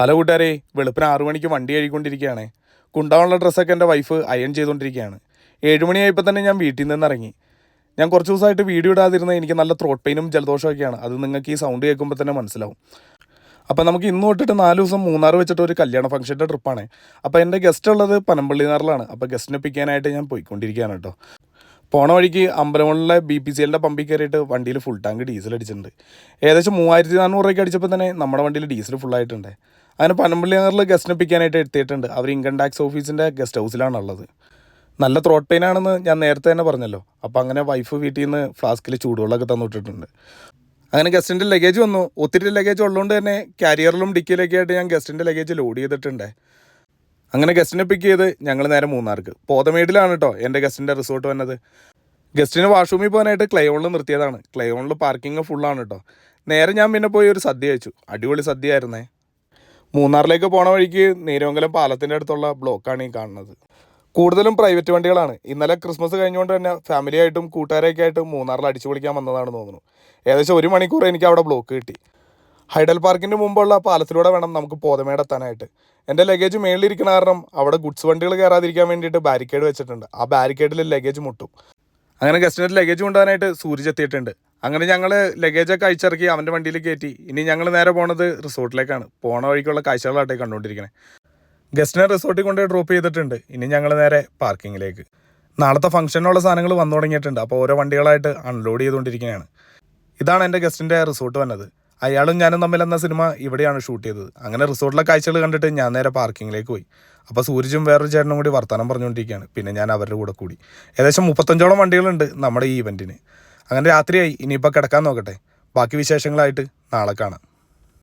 Hello കൂട്ടുകാരെ വെളുപ്പിന് ആറു മണിക്ക് വണ്ടി കഴുകിക്കൊണ്ടിരിക്കുകയാണ്. കുണ്ടാവുള്ള ഡ്രസ്സൊക്കെ എന്റെ വൈഫ് അയൺ ചെയ്തുകൊണ്ടിരിക്കുകയാണ്. ഏഴുമണിയായപ്പോൾ തന്നെ ഞാൻ വീട്ടിൽ നിന്ന് ഇറങ്ങി. ഞാൻ കുറച്ച് ദിവസമായിട്ട് വീഡിയോ ഇടാതിരുന്നത് എനിക്ക് നല്ല ത്രോട്ട് പെയിനും ജലദോഷമൊക്കെയാണ്. അത് നിങ്ങൾക്ക് ഈ സൗണ്ട് കേൾക്കുമ്പോൾ തന്നെ മനസ്സിലാവും. അപ്പോൾ നമുക്ക് ഇന്ന് തൊട്ടിട്ട് നാല് ദിവസം മൂന്നാർ വെച്ചിട്ട് ഒരു കല്യാണ ഫംഗ്ഷന്റെ ട്രിപ്പാണ്. അപ്പോൾ എന്റെ ഗസ്റ്റ് ഉള്ളത് പനമ്പള്ളിനാറിലാണ് അപ്പോൾ ഗസ്റ്റിനെ പിക്കാനായിട്ട് ഞാൻ പോയിക്കൊണ്ടിരിക്കുകയാണ് കേട്ടോ. പോണ വഴിക്ക് അമ്പലമുള്ള ബി പി സി എല്ലിന്റെ പമ്പിൽ കയറിയിട്ട് വണ്ടിയിൽ ഫുൾ ടാങ്ക് ഡീസൽ അടിച്ചിട്ടുണ്ട്. ഏകദേശം മൂവായിരത്തി നാനൂറ് രൂപയ്ക്ക് അടിച്ചപ്പോൾ തന്നെ നമ്മുടെ വണ്ടിയിൽ ഡീസൽ ഫുള്ളായിട്ടുണ്ട് അങ്ങനെ പനമ്പള്ളി നഗറിൽ ഗസ്റ്റിനെ പിക്കാനായിട്ട് എത്തിയിട്ടുണ്ട്. അവർ ഇൻകം ടാക്സ് ഓഫീസിന്റെ ഗസ്റ്റ് ഹൗസിലാണുള്ളത് നല്ല ത്രോട്ട് പെയിൻ ആണെന്ന് ഞാൻ നേരത്തെ തന്നെ പറഞ്ഞല്ലോ. അപ്പോൾ അങ്ങനെ വൈഫ് വീട്ടിൽ നിന്ന് ഫ്ലാസ്കിൽ ചൂടുവെള്ളമൊക്കെ തന്നിട്ടിട്ടുണ്ട് അങ്ങനെ ഗസ്റ്റിന്റെ ലഗേജ് വന്നു. ഒത്തിരി ലഗേജ് ഉള്ളതുകൊണ്ട് തന്നെ കാരിയറിലും ഡിക്കിയിലൊക്കെ ആയിട്ട് ഞാൻ ഗസ്റ്റിന്റെ ലഗേജ് ലോഡ് ചെയ്തിട്ടുണ്ട്. അങ്ങനെ ഗസ്റ്റിനെ പിക്ക് ചെയ്ത് ഞങ്ങൾ നേരെ മൂന്നാർക്ക്. പോതമേടിലാണ് കേട്ടോ എന്റെ ഗസ്റ്റിന്റെ റിസോർട്ട് വന്നത്. ഗസ്റ്റിന് വാഷ്റൂമിൽ പോകാനായിട്ട് ക്ലയോണിൽ നിർത്തിയതാണ്. ക്ലയോണിൽ പാർക്കിംഗ് ഫുള്ളാണ് കേട്ടോ നേരെ ഞാൻ പിന്നെ പോയി ഒരു സദ്യ കഴിച്ചു. അടിപൊളി സദ്യ ആയിരുന്നേ മൂന്നാറിലേക്ക് പോണ വഴിക്ക് നീരമംഗലം പാലത്തിന്റെ അടുത്തുള്ള ബ്ലോക്കാണ് ഈ കാണുന്നത്. കൂടുതലും പ്രൈവറ്റ് വണ്ടികളാണ്. ഇന്നലെ ക്രിസ്മസ് കഴിഞ്ഞുകൊണ്ട് തന്നെ ഫാമിലി ആയിട്ടും കൂട്ടുകാരൊക്കെ ആയിട്ട് മൂന്നാറിൽ അടിച്ചു പൊളിക്കാൻ വന്നതാണെന്ന് തോന്നുന്നു. ഏകദേശം ഒരു മണിക്കൂർ എനിക്ക് അവിടെ ബ്ലോക്ക് കിട്ടി. ഹൈഡൽ പാർക്കിന്റെ മുമ്പുള്ള പാലത്തിലൂടെ വേണം നമുക്ക് പോതമേട് എത്താനായിട്ട്. എന്റെ ലഗേജ് മേളിലിരിക്കുന്ന കാരണം അവിടെ ഗുഡ്സ് വണ്ടികൾ കയറാതിരിക്കാൻ വേണ്ടിയിട്ട് ബാരിക്കേഡ് വെച്ചിട്ടുണ്ട്. ആ ബാരിക്കേഡിൽ ലഗേജ് മുട്ടും. അങ്ങനെ ഗസ്റ്റിനെ ലഗേജ് കൊണ്ടുപോകാനായിട്ട് സൂരജ് എത്തിയിട്ടുണ്ട്. അങ്ങനെ ഞങ്ങൾ ലഗേജൊക്കെ അയച്ചിറക്കി അവന്റെ വണ്ടിയിൽ കയറ്റി ഇനി ഞങ്ങൾ നേരെ പോണത് റിസോർട്ടിലേക്കാണ്. പോണ വഴിക്കുള്ള കാഴ്ചകളാട്ടെ കണ്ടുകൊണ്ടിരിക്കണേ ഗസ്റ്റിനെ റിസോർട്ടിൽ കൊണ്ട് ഡ്രോപ്പ് ചെയ്തിട്ടുണ്ട്. ഇനി ഞങ്ങൾ നേരെ പാർക്കിങ്ങിലേക്ക് നാളത്തെ ഫംഗ്ഷനുള്ള സാധനങ്ങൾ വന്നു തുടങ്ങിയിട്ടുണ്ട്. അപ്പോൾ ഓരോ വണ്ടികളായിട്ട് അൺലോഡ് ചെയ്തുകൊണ്ടിരിക്കുകയാണ് ഇതാണ് എന്റെ ഗസ്റ്റിന്റെ റിസോർട്ട് വന്നത്. അയാളും ഞാനും തമ്മിൽ എന്ന സിനിമ ഇവിടെയാണ് ഷൂട്ട് ചെയ്തത്. അങ്ങനെ റിസോർട്ടിലെ കാഴ്ചകൾ കണ്ടിട്ട് ഞാൻ നേരെ പാർക്കിങ്ങിലേക്ക് പോയി. അപ്പോൾ സൂരജും വേറൊരു ചേട്ടനും കൂടി വർത്തമാനം പറഞ്ഞുകൊണ്ടിരിക്കുകയാണ് പിന്നെ ഞാൻ അവരുടെ കൂടെ കൂടി. ഏകദേശം മുപ്പത്തഞ്ചോളം വണ്ടികളുണ്ട് നമ്മുടെ ഈ ഇവന്റിന് അങ്ങനെ രാത്രിയായി. ഇനിയിപ്പോൾ കിടക്കാൻ നോക്കട്ടെ. ബാക്കി വിശേഷങ്ങളായിട്ട് നാളെ കാണാം.